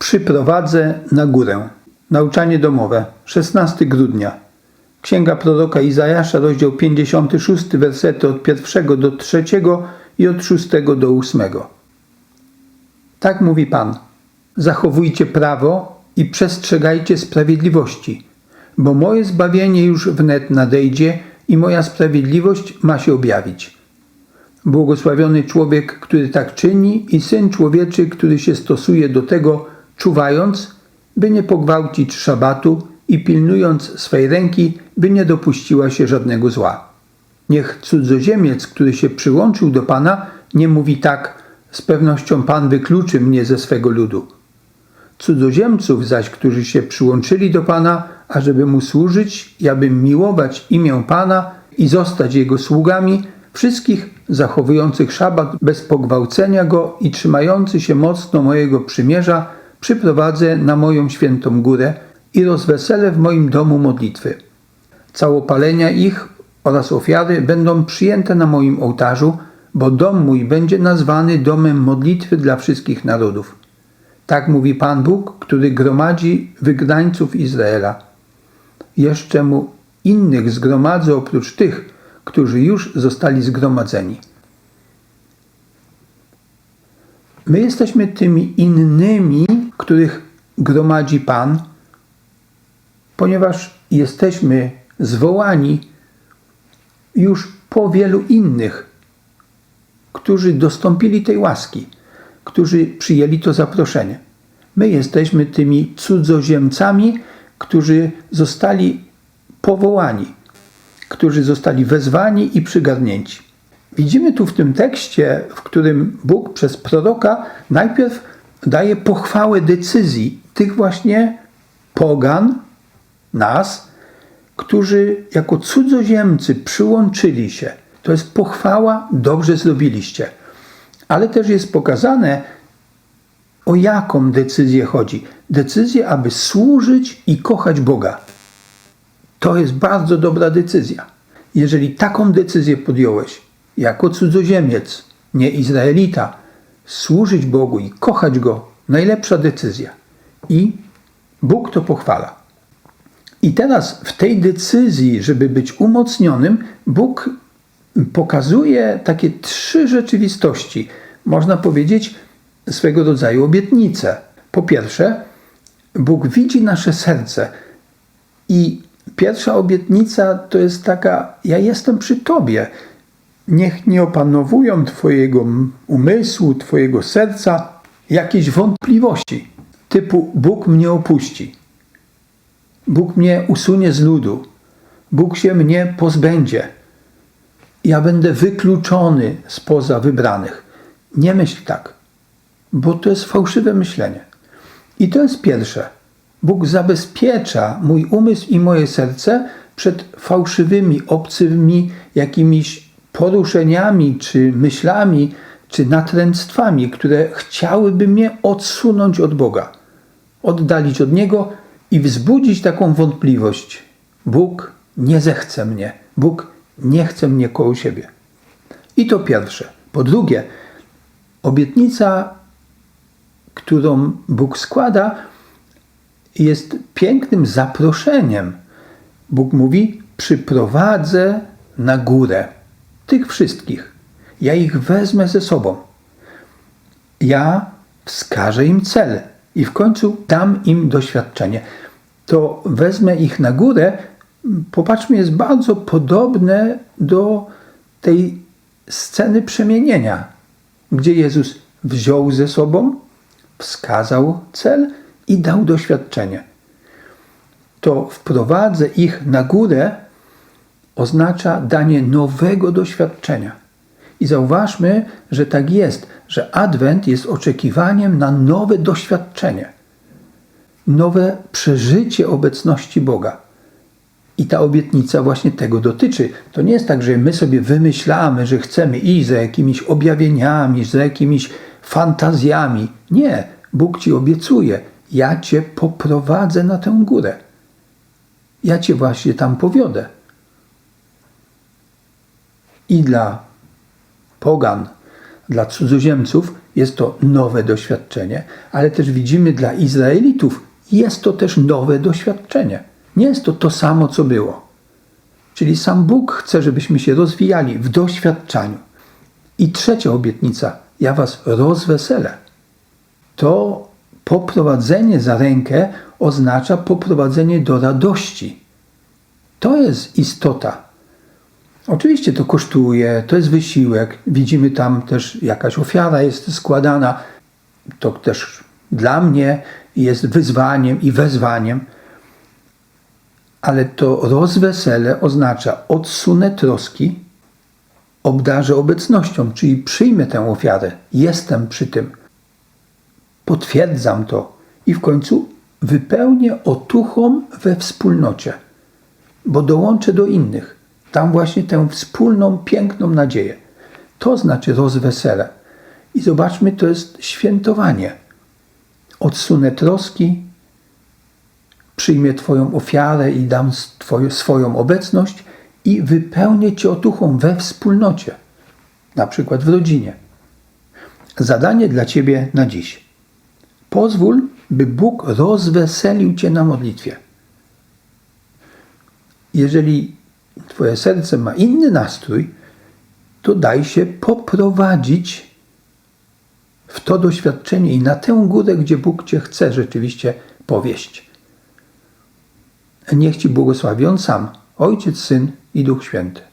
Przyprowadzę na górę. Nauczanie domowe. 16 grudnia. Księga proroka Izajasza, rozdział 56, wersety od pierwszego do trzeciego i od szóstego do ósmego. Tak mówi Pan. Zachowujcie prawo i przestrzegajcie sprawiedliwości, bo moje zbawienie już wnet nadejdzie i moja sprawiedliwość ma się objawić. Błogosławiony człowiek, który tak czyni, i syn człowieczy, który się stosuje do tego, czuwając, by nie pogwałcić szabatu i pilnując swej ręki, by nie dopuściła się żadnego zła. Niech cudzoziemiec, który się przyłączył do Pana, nie mówi tak, z pewnością Pan wykluczy mnie ze swego ludu. Cudzoziemców zaś, którzy się przyłączyli do Pana, ażeby Mu służyć i aby miłować imię Pana i zostać Jego sługami, wszystkich zachowujących szabat bez pogwałcenia Go i trzymający się mocno mojego przymierza, przyprowadzę na moją świętą górę i rozweselę w moim domu modlitwy. Całopalenia ich oraz ofiary będą przyjęte na moim ołtarzu, bo dom mój będzie nazwany domem modlitwy dla wszystkich narodów. Tak mówi Pan Bóg, który gromadzi wygnańców Izraela. Jeszcze mu innych zgromadzę oprócz tych, którzy już zostali zgromadzeni. My jesteśmy tymi innymi, których gromadzi Pan, ponieważ jesteśmy zwołani już po wielu innych, którzy dostąpili tej łaski, którzy przyjęli to zaproszenie. My jesteśmy tymi cudzoziemcami, którzy zostali powołani, którzy zostali wezwani i przygarnięci. Widzimy tu w tym tekście, w którym Bóg przez proroka najpierw daje pochwałę decyzji tych właśnie pogan, nas, którzy jako cudzoziemcy przyłączyli się. To jest pochwała, dobrze zrobiliście. Ale też jest pokazane, o jaką decyzję chodzi. Decyzję, aby służyć i kochać Boga. To jest bardzo dobra decyzja. Jeżeli taką decyzję podjąłeś, jako cudzoziemiec, nie Izraelita, służyć Bogu i kochać Go, najlepsza decyzja. I Bóg to pochwala. I teraz w tej decyzji, żeby być umocnionym, Bóg pokazuje takie trzy rzeczywistości. Można powiedzieć swego rodzaju obietnice. Po pierwsze, Bóg widzi nasze serce i pierwsza obietnica to jest taka: Ja jestem przy Tobie. Niech nie opanowują Twojego umysłu, Twojego serca jakieś wątpliwości, typu Bóg mnie opuści, Bóg mnie usunie z ludu, Bóg się mnie pozbędzie, ja będę wykluczony spoza wybranych. Nie myśl tak, bo to jest fałszywe myślenie. I to jest pierwsze. Bóg zabezpiecza mój umysł i moje serce przed fałszywymi, obcymi jakimiś poruszeniami, czy myślami, czy natręctwami, które chciałyby mnie odsunąć od Boga, oddalić od Niego i wzbudzić taką wątpliwość. Bóg nie zechce mnie, Bóg nie chce mnie koło siebie. I to pierwsze. Po drugie, obietnica, którą Bóg składa, jest pięknym zaproszeniem. Bóg mówi: Przyprowadzę na górę tych wszystkich. Ja ich wezmę ze sobą. Ja wskażę im cel i w końcu dam im doświadczenie. To wezmę ich na górę, popatrzmy, jest bardzo podobne do tej sceny przemienienia, gdzie Jezus wziął ze sobą, wskazał cel i dał doświadczenie. To wprowadzę ich na górę oznacza danie nowego doświadczenia. I zauważmy, że tak jest, że Adwent jest oczekiwaniem na nowe doświadczenie, nowe przeżycie obecności Boga. I ta obietnica właśnie tego dotyczy. To nie jest tak, że my sobie wymyślamy, że chcemy iść za jakimiś objawieniami, za jakimiś fantazjami. Nie, Bóg ci obiecuje: Ja cię poprowadzę na tę górę. Ja cię właśnie tam powiodę. I dla pogan, dla cudzoziemców jest to nowe doświadczenie, ale też widzimy dla Izraelitów jest to też nowe doświadczenie. Nie jest to to samo, co było. Czyli sam Bóg chce, żebyśmy się rozwijali w doświadczaniu. I trzecia obietnica: ja was rozweselę. To poprowadzenie za rękę oznacza poprowadzenie do radości. To jest istota. Oczywiście to kosztuje, to jest wysiłek. Widzimy tam też jakaś ofiara jest składana. To też dla mnie jest wyzwaniem i wezwaniem. Ale to rozwesele oznacza odsunę troski, obdarzę obecnością, czyli przyjmę tę ofiarę, jestem przy tym, potwierdzam to i w końcu wypełnię otuchą we wspólnocie, bo dołączę do innych. Tam właśnie tę wspólną, piękną nadzieję. To znaczy rozwesele. I zobaczmy, to jest świętowanie. Odsunę troski, przyjmę Twoją ofiarę i dam twoją, swoją obecność i wypełnię Cię otuchą we wspólnocie, na przykład w rodzinie. Zadanie dla Ciebie na dziś. Pozwól, by Bóg rozweselił Cię na modlitwie. Jeżeli Twoje serce ma inny nastrój, to daj się poprowadzić w to doświadczenie i na tę górę, gdzie Bóg Cię chce rzeczywiście powieść. Niech Ci błogosławi On sam, Ojciec, Syn i Duch Święty.